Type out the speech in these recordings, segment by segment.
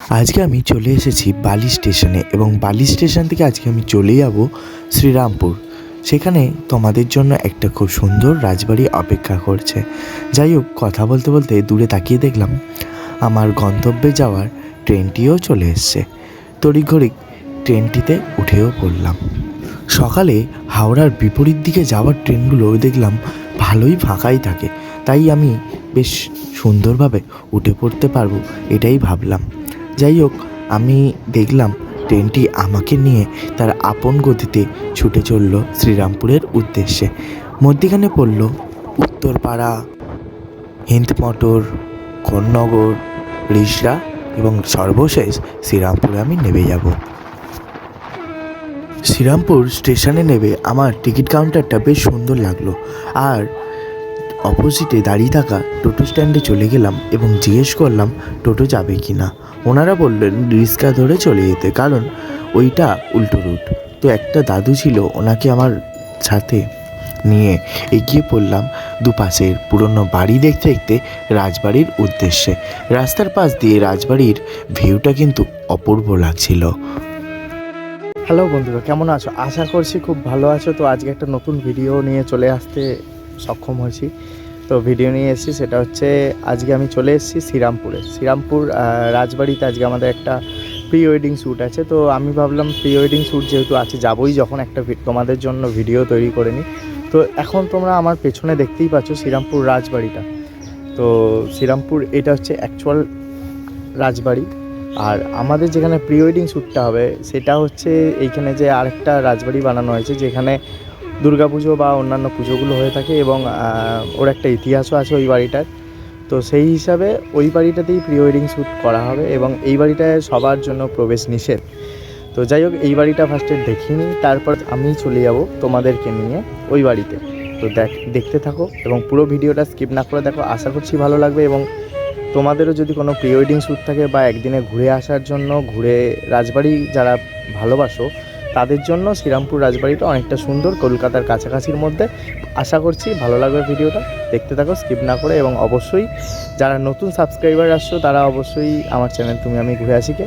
আজকে আমি চলে এসেছি বালি স্টেশনে এবং বালি স্টেশন থেকে আজকে আমি চলে যাব শ্রীরামপুর। সেখানে তোমাদের জন্য একটা খুব সুন্দর রাজবাড়ি অপেক্ষা করছে। যাই হোক, কথা বলতে বলতে দূরে তাকিয়ে দেখলাম, আমার গন্তব্যে যাওয়ার ট্রেনটিও চলে এসছে। তড়িঘড়ি ট্রেনটিতে উঠেও পড়লাম। সকালে হাওড়ার বিপরীত দিকে যাওয়ার ট্রেনগুলো দেখলাম ভালোই ফাঁকাই থাকে। তাই আমি বেশ সুন্দরভাবে উঠে পড়তে পারব, এটাই ভাবলাম। যাই হোক, আমি দেখলাম ট্রেনটি আমাকে নিয়ে তার আপন গতিতে ছুটে চলল শ্রীরামপুরের উদ্দেশ্যে। মধ্যিখানে পড়ল, উত্তরপাড়া, হিন্দ মটর কন্নগর রিসরা এবং সর্বশেষ শ্রীরামপুরে আমি নেমে যাব। শ্রীরামপুর স্টেশনে নেবে আমার টিকিট কাউন্টারটা বেশ সুন্দর লাগল। আর অপোজিটে দাঁড়িয়ে থাকা টোটো স্ট্যান্ডে চলে গেলাম এবং জিজ্ঞেস করলাম, টোটো যাবে কি না? ওনারা বললেন, রিক্সা ধরে চলে যেতে, কারণ ওইটা উল্টো রুট। তো একটা দাদু ছিল, ওনাকে আমার সাথে নিয়ে এগিয়ে পড়লাম দুপাশের পুরনো বাড়ি দেখতে দেখতে রাজবাড়ির উদ্দেশ্যে। রাস্তার পাশ দিয়ে রাজবাড়ির ভিউটা কিন্তু অপূর্ব লাগছিল। হ্যালো বন্ধুরা, কেমন আছো? আশা করছি খুব ভালো আছো। তো আজকে একটা নতুন ভিডিও নিয়ে চলে আসতে সক্ষম হয়েছি। তো ভিডিও নিয়ে এসেছি, সেটা হচ্ছে আজকে আমি চলে এসেছি শ্রীরামপুরে। শ্রীরামপুর রাজবাড়িতে আজকে আমাদের একটা প্রি ওয়েডিং শ্যুট আছে। তো আমি ভাবলাম প্রি ওয়েডিং শ্যুট যেহেতু আছে, যাবোই যখন একটা তোমাদের জন্য ভিডিও তৈরি করে নিই। তো এখন তোমরা আমার পেছনে দেখতেই পাচ্ছ শ্রীরামপুর রাজবাড়িটা। তো শ্রীরামপুর, এটা হচ্ছে অ্যাকচুয়াল রাজবাড়ি। আর আমাদের যেখানে প্রি ওয়েডিং শ্যুটটা হবে, সেটা হচ্ছে এইখানে যে আরেকটা রাজবাড়ি বানানো হয়েছে, যেখানে দুর্গাপুজো বা অন্যান্য পুজোগুলো হয়ে থাকে এবং ওর একটা ইতিহাসও আছে ওই বাড়িটার। তো সেই হিসাবে ওই বাড়িটাতেই প্রি ওয়েডিং শ্যুট করা হবে এবং এই বাড়িটায় সবার জন্য প্রবেশ নিষেধ। তো যাই হোক, এই বাড়িটা ফার্স্টে দেখিনি তারপর আমি চলে যাব তোমাদেরকে নিয়ে ওই বাড়িতে। তো দেখ, দেখতে থাকো এবং পুরো ভিডিওটা স্কিপ না করে দেখো, আশা করছি ভালো লাগবে এবং তোমাদেরও যদি কোনো প্রি ওয়েডিং শ্যুট থাকে বা একদিনে ঘুরে আসার জন্য, ঘুরে রাজবাড়ি যারা ভালোবাসো তাদের জন্য শ্রীরামপুর রাজবাড়িটা অনেকটা সুন্দর, কলকাতার কাছাকাছির মধ্যে। আশা করছি ভালো লাগবে ভিডিওটা। দেখতে থাকো, স্কিপ না করে এবং অবশ্যই যারা নতুন সাবস্ক্রাইবার আসছো, তারা অবশ্যই আমার চ্যানেল তুমি আমি ঘুরে আসিকে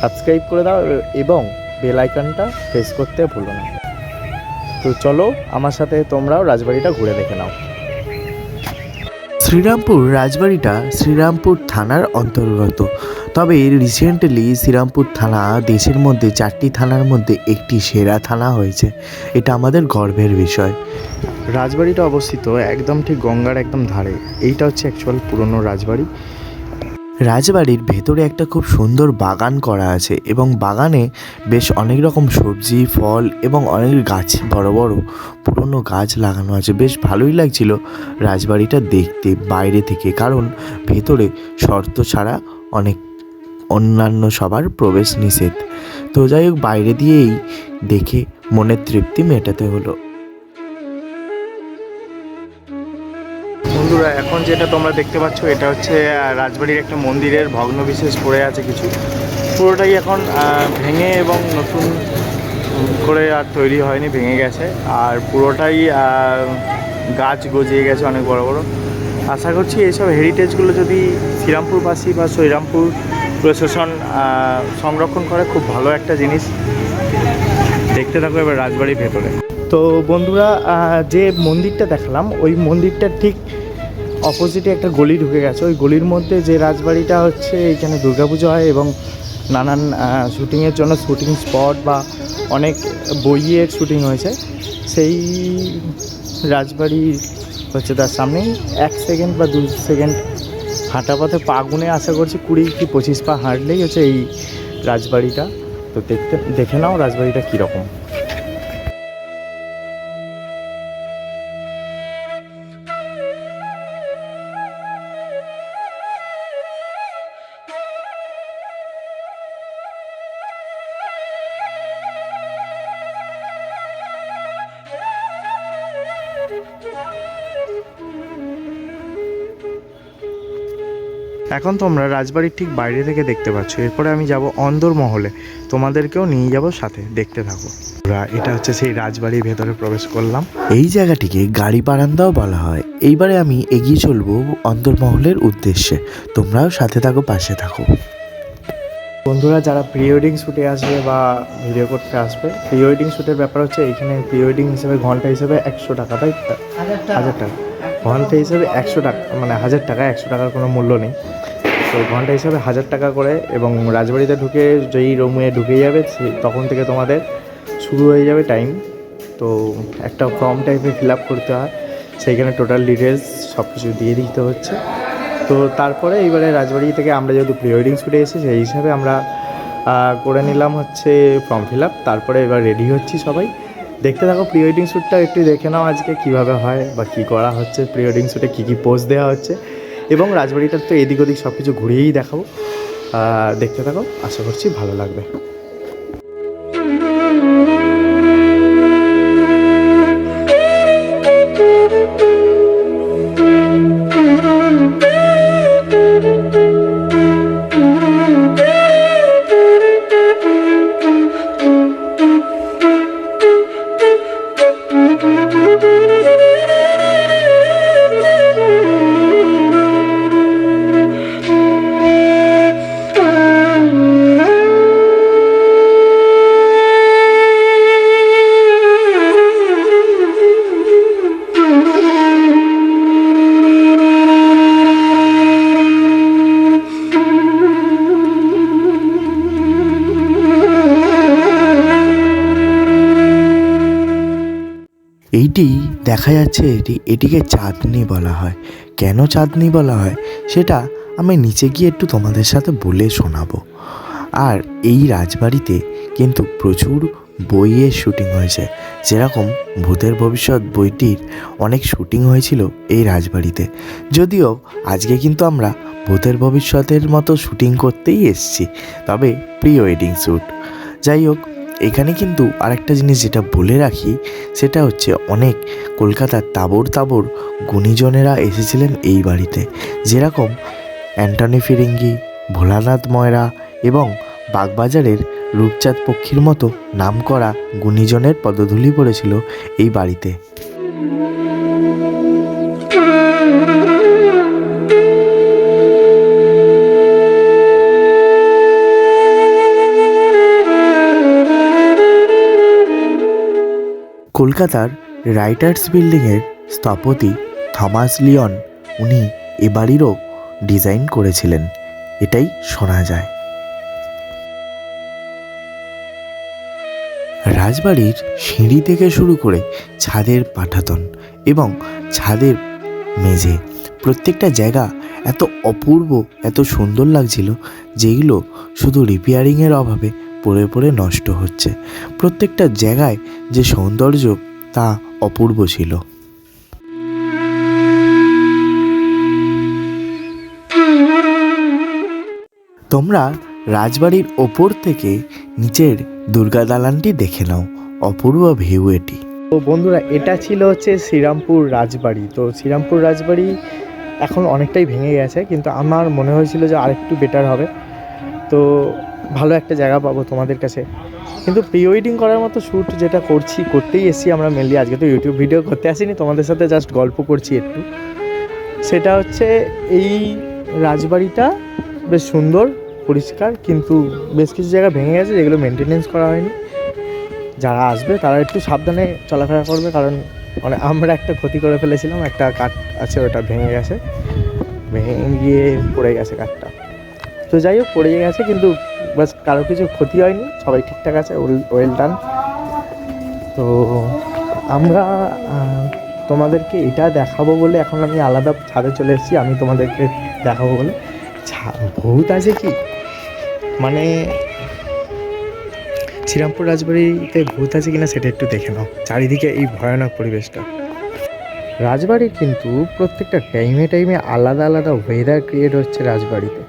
সাবস্ক্রাইব করে দাও এবং বেল আইকনটা প্রেস করতে ভুলো না। তো চলো, আমার সাথে তোমরাও রাজবাড়িটা ঘুরে দেখে নাও। শ্রীরামপুর রাজবাড়িটা শ্রীরামপুর থানার অন্তর্গত। তবে রিসেন্টলি শ্রীরামপুর থানা দেশের মধ্যে চারটি থানার মধ্যে একটি সেরা থানা হয়েছে। এটা আমাদের গর্বের বিষয়। রাজবাড়িটা অবস্থিত একদম ঠিক গঙ্গার একদম ধারে। এইটা হচ্ছে অ্যাকচুয়াল পুরনো রাজবাড়ি। রাজবাড়ির ভেতরে একটা খুব সুন্দর বাগান করা আছে এবং বাগানে বেশ অনেক রকম সবজি ফল এবং অনেক গাছ বড় বড় পুরনো গাছ লাগানো আছে। বেশ ভালোই লাগছিল রাজবাড়িটা দেখতে বাইরে থেকে কারণ ভেতরে শর্ত ছাড়া অনেক অন্যান্য সবার প্রবেশ নিষেধ। তো যাই হোক, বাইরে দিয়েই দেখে মনের তৃপ্তি মেটাতে হলো। বন্ধুরা, এখন যেটা তোমরা দেখতে পাচ্ছ, এটা হচ্ছে রাজবাড়ির একটা মন্দিরের ভগ্নবিশেষ পড়ে আছে কিছু। পুরোটাই এখন ভেঙে এবং নতুন করে আর তৈরি হয়নি, ভেঙে গেছে। আর পুরোটাই গাছ গজিয়ে গেছে অনেক বড় বড়। আশা করছি এইসব হেরিটেজগুলো যদি শ্রীরামপুরবাসী বা শ্রীরামপুর প্রশাসন সংরক্ষণ করে খুব ভালো একটা জিনিস। দেখতে থাকো এবার রাজবাড়ির ভেতরে। তো বন্ধুরা যে মন্দিরটা দেখালাম, ওই মন্দিরটার ঠিক অপোজিটে একটা গলি ঢুকে গেছে। ওই গলির মধ্যে যে রাজবাড়িটা হচ্ছে এইখানে দুর্গাপুজো হয় এবং নানান শ্যুটিংয়ের জন্য শ্যুটিং স্পট বা অনেক বইয়ের শ্যুটিং হয়েছে। সেই রাজবাড়ি হচ্ছে তার সামনেই। এক সেকেন্ড বা দু সেকেন্ড হাঁটা পথে পা গুনে আশা করছি কুড়ি কি পঁচিশ পা হাঁটলেই হচ্ছে এই রাজবাড়িটা। তো দেখতে, দেখে নাও রাজবাড়িটা কীরকম। এখন তোমরা রাজবাড়ির ঠিক বাইরে থেকে দেখতে পাচ্ছ। এরপরে আমি যাব অন্দর মহলে। তোমাদেরকেও নিয়ে যাব সাথে দেখতে থাকো। এটা হচ্ছে সেই রাজবাড়ির ভেতরে প্রবেশ করলাম। এই জায়গাটিকে গাড়ি বারান্দাও বলা হয়। এইবারে আমি এগিয়ে চলবো অন্তর্মহলের উদ্দেশ্যে। তোমরাও সাথে থাকো পাশে থাকো। বন্ধুরা যারা প্রি ওয়েডিং শ্যুটে আসবে বা ভিডিও করতে আসবে প্রি ওয়েডিং শ্যুটের ব্যাপার হচ্ছে এখানে প্রি ওয়েডিং হিসেবে ঘণ্টা হিসেবে একশো টাকা তাই হাজার টাকা। ঘণ্টা হিসেবে একশো টাকা মানে হাজার টাকা একশো টাকার কোনো মূল্য নেই। তো ঘণ্টা হিসাবে হাজার টাকা করে এবং রাজবাড়িতে ঢুকে যেই রুমে ঢুকে যাবে তখন থেকে তোমাদের শুরু হয়ে যাবে টাইম তো একটা ফর্ম টাইপের ফিল আপ করতে হয়। সেইখানে টোটাল ডিটেলস সব কিছু দিয়ে দিতে হচ্ছে। তো তারপরে এইবারে রাজবাড়ি থেকে আমরা যেহেতু প্রি ওয়েডিং শ্যুটে এসেছি, সেই হিসাবে আমরা করে নিলাম হচ্ছে ফর্ম ফিল আপ তারপরে এবার রেডি হচ্ছি সবাই। দেখতে থাকো প্রি ওয়েডিং শ্যুটটা একটু দেখে নাও আজকে কীভাবে হয় বা কী করা হচ্ছে। প্রি ওয়েডিং শ্যুটে কী কী পোজ দেওয়া হচ্ছে। এবং রাজবাড়িটার তো এদিক ওদিক সব কিছু ঘুরিয়েই দেখাবো। দেখতে থাকো, আশা করছি ভালো লাগবে। এইটি দেখা যাচ্ছে এটি, এটিকে চাঁদনি বলা হয়। কেন চাঁদনি বলা হয়? সেটা আমি নিচে গিয়ে একটু তোমাদের সাথে বলে শোনাবো। আর এই রাজবাড়িতে কিন্তু প্রচুর বইয়ের শুটিং হয়েছে। যেরকম ভূতের ভবিষ্যৎ বইটির অনেক শুটিং হয়েছিল এই রাজবাড়িতে। যদিও আজকে কিন্তু আমরা ভূতের ভবিষ্যতের মতো শুটিং করতেই এসেছি, তবে প্রি ওয়েডিং শ্যুট। যাই হোক এখানে কিন্তু আরেকটা জিনিস যেটা বলে রাখি, সেটা হচ্ছে অনেক কলকাতার তাবর তাবর গুণীজনেরা এসেছিলেন এই বাড়িতে। যেরকম অ্যান্টনি ফিরিঙ্গি, ভোলানাথ ময়রা এবং বাগবাজারের রূপচাঁদ পক্ষীর মতো নাম করা গুণীজনের পদধূলি পড়েছিল এই বাড়িতে। কলকাতার রাইটার্স বিল্ডিংয়ের স্থপতি থমাস লিওন, উনি এ বাড়িরও ডিজাইন করেছিলেন। এটাই শোনা যায়। রাজবাড়ির সিঁড়ি থেকে শুরু করে ছাদের পাঠাতন এবং ছাদের মেঝে প্রত্যেকটা জায়গা এত অপূর্ব, এত সুন্দর লাগছিল যেগুলো শুধু রিপেয়ারিংয়ের অভাবে পড়ে পড়ে নষ্ট হচ্ছে। প্রত্যেকটা জায়গায় যে সৌন্দর্য, তা অপূর্ব ছিল। তোমরা রাজবাড়ির ওপর থেকে নিচের দুর্গা দালানটি দেখে নাও। অপূর্ব ভিউ এটি। তো বন্ধুরা, এটা ছিল হচ্ছে শ্রীরামপুর রাজবাড়ি। তো শ্রীরামপুর রাজবাড়ি এখন অনেকটাই ভেঙে গেছে, কিন্তু আমার মনে হয়েছিল যে আরেকটু বেটার হবে। তো ভালো একটা জায়গা পাবো তোমাদের কাছে। কিন্তু প্রি ওয়েডিং করার মতো শ্যুট যেটা করছি, করতেই এসেছি আমরা মেনলি আজকে তো ইউটিউব ভিডিও করতে আসিনি, তোমাদের সাথে জাস্ট গল্প করছি একটু। সেটা হচ্ছে এই রাজবাড়িটা বেশ সুন্দর, পরিষ্কার, কিন্তু বেশ কিছু জায়গা ভেঙে গেছে যেগুলো মেনটেনেন্স করা হয়নি। যারা আসবে তারা একটু সাবধানে চলাফেরা করবে, কারণ মানে আমরা একটা ক্ষতি করে ফেলেছিলাম, একটা কাঠ আছে ওটা ভেঙে গেছে। ভেঙে গিয়ে পড়ে গেছে কাঠটা। তো যাই হোক, পড়ে গেছে, কিন্তু বাস কারও কিছু ক্ষতি হয়নি, সবাই ঠিকঠাক আছে ওয়েল ডান তো আমরা তোমাদেরকে এটা দেখাবো বলে এখন আমি আলাদা ছাদে চলে এসেছি, আমি তোমাদেরকে দেখাবো বলে। ভূত আছে কি? মানে শ্রীরামপুর রাজবাড়িতে ভূত আছে কিনা সেটা একটু দেখে নাও, চারিদিকে এই ভয়ানক পরিবেশটা। রাজবাড়ির কিন্তু প্রত্যেকটা টাইমে টাইমে আলাদা আলাদা ওয়েদার ক্রিয়েট হচ্ছে রাজবাড়িতে।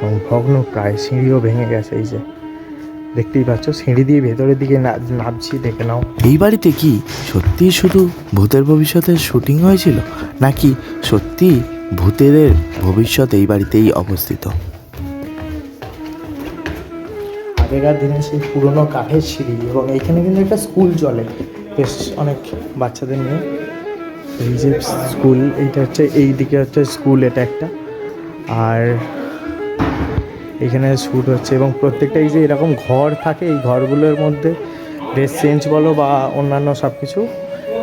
এবং ভগ্ন প্রায় সিঁড়িও ভেঙে গেছে এই যে। দেখতেই পাচ্ছ সিঁড়ি দিয়ে ভেতরের দিকে না- নামছি দেখে নাও। এই বাড়িতে কি সত্যিই শুধু ভূতের ভবিষ্যতের শুটিং হয়েছিল নাকি সত্যি ভূতেদের ভবিষ্যৎ এই বাড়িতেই অবস্থিত? আগেকার দিনে সেই পুরনো কাঠের সিঁড়ি এবং এইখানে কিন্তু একটা স্কুল চলে বেশ অনেক বাচ্চাদের নিয়ে। এই যে স্কুল এইটা হচ্ছে এই দিকে হচ্ছে স্কুল এটা একটা। আর এখানে শ্যুট হচ্ছে এবং প্রত্যেকটাই যে এরকম ঘর থাকে, এই ঘরগুলোর মধ্যে ড্রেস চেঞ্জ বলো বা অন্যান্য সব কিছু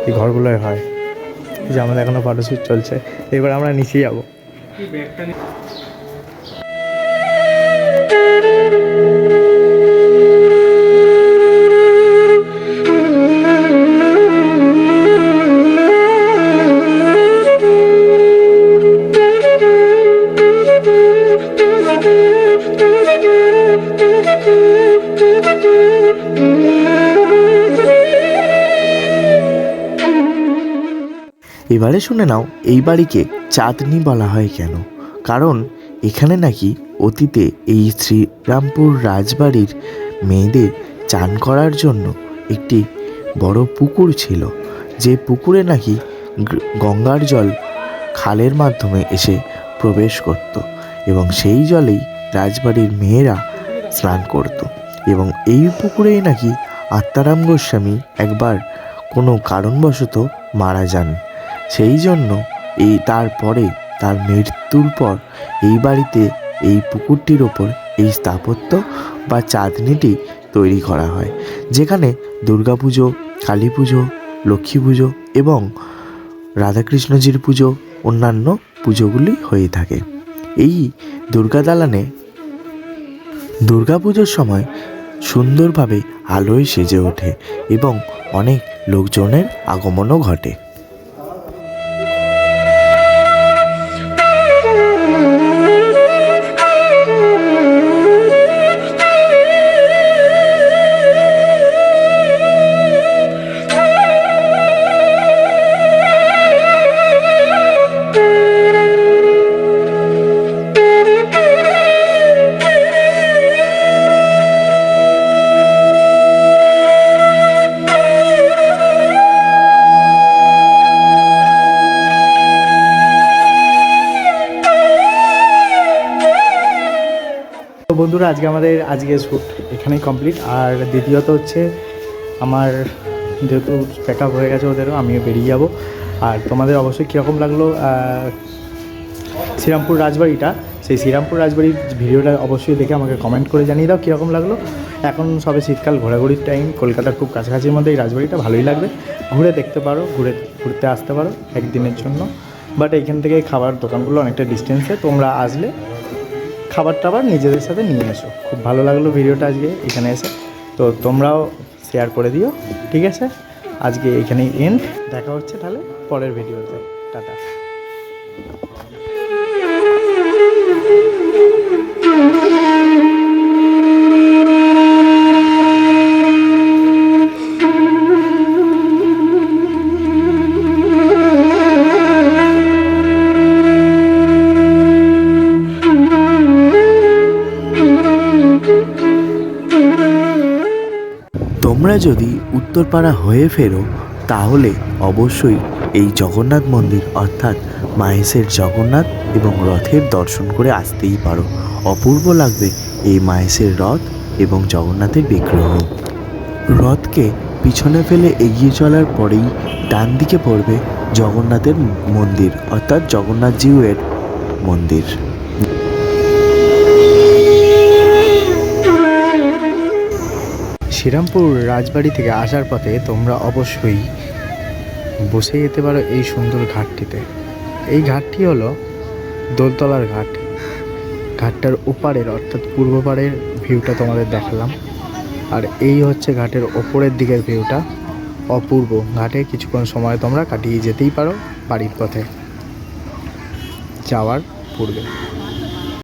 এই ঘরগুলোয় হয়। যে আমাদের এখনও ফটোশ্যুট চলছে। এবার আমরা নিচে যাব। শুনে নাও, এই বাড়িকে চাঁদনি বলা হয় কেন? কারণ এখানে নাকি অতীতে এই শ্রীরামপুর রাজবাড়ির মেয়েদের চান করার জন্য একটি বড় পুকুর ছিল। যে পুকুরে নাকি গঙ্গার জল খালের মাধ্যমে এসে প্রবেশ করত এবং সেই জলেই রাজবাড়ির মেয়েরা স্নান করত। এবং এই পুকুরেই নাকি আত্মারাম গোস্বামী একবার কোনো কারণবশত মারা যান। সেই জন্য এই তারপরে তার মৃত্যুর পর এই বাড়িতে এই পুকুরটির ওপর এই স্থাপত্য বা চাঁদনিটি তৈরি করা হয়, যেখানে দুর্গাপুজো কালী পুজো লক্ষ্মী পুজো এবং রাধাকৃষ্ণজির পুজো অন্যান্য পুজোগুলি হয়ে থাকে। এই দুর্গা দালানে দুর্গাপুজোর সময় সুন্দরভাবে আলোয় সেজে ওঠে এবং অনেক লোকজনের আগমনও ঘটে। বন্ধুরা, আজকে আমাদের, আজকে শ্যুট এখানেই কমপ্লিট আর দ্বিতীয়ত হচ্ছে, আমার যেহেতু প্যাক আপ হয়ে গেছে ওদেরও, আমিও বেরিয়ে যাব। আর তোমাদের অবশ্যই কীরকম লাগল শ্রীরামপুর রাজবাড়িটা? সেই শ্রীরামপুর রাজবাড়ির ভিডিওটা অবশ্যই দেখে আমাকে কমেন্ট করে জানিয়ে দাও কীরকম লাগল। এখন সবে শীতকাল, ঘোরাঘুরির টাইম কলকাতার খুব কাছাকাছির মধ্যে এই রাজবাড়িটা ভালোই লাগবে। ঘুরে দেখতে পারো, ঘুরে, ঘুরতে আসতে পারো একদিনের জন্য। বাট এইখান থেকে খাবার দোকানগুলো অনেকটা ডিস্টেন্সে তোমরা আসলে খাবার টাবার নিজেদের সাথে নিয়ে এসো। খুব ভালো লাগল ভিডিওটা আজকে এখানে এসে। তো তোমরাও শেয়ার করে দিও, ঠিক আছে? আজকে এখানেই এন্ড দেখা হচ্ছে তাহলে পরের ভিডিওতে। টাটা। তোমরা যদি উত্তরপাড়া হয়ে ফেরো, তাহলে অবশ্যই এই জগন্নাথ মন্দির, অর্থাৎ মাহেশের জগন্নাথ এবং রথের দর্শন করে আসতেই পারো। অপূর্ব লাগবে এই মাহেশের রথ এবং জগন্নাথের বিগ্রহ। রথকে পিছনে ফেলে এগিয়ে চলার পরেই ডান দিকে পড়বে জগন্নাথের মন্দির, অর্থাৎ জগন্নাথ জিউয়ের মন্দির। শ্রীরামপুর রাজবাড়ি থেকে আসার পথে তোমরা অবশ্যই বসে যেতে পারো এই সুন্দর ঘাটটিতে। এই ঘাটটি হলো দোলতলার ঘাট। ঘাটটার ওপারের, অর্থাৎ পূর্ব পাড়ের ভিউটা তোমাদের দেখালাম। আর এই হচ্ছে ঘাটের ওপরের দিকের ভিউটা অপূর্ব। ঘাটে কিছুক্ষণ সময় তোমরা কাটিয়ে যেতেই পারো বাড়ির পথে যাওয়ার পূর্বে।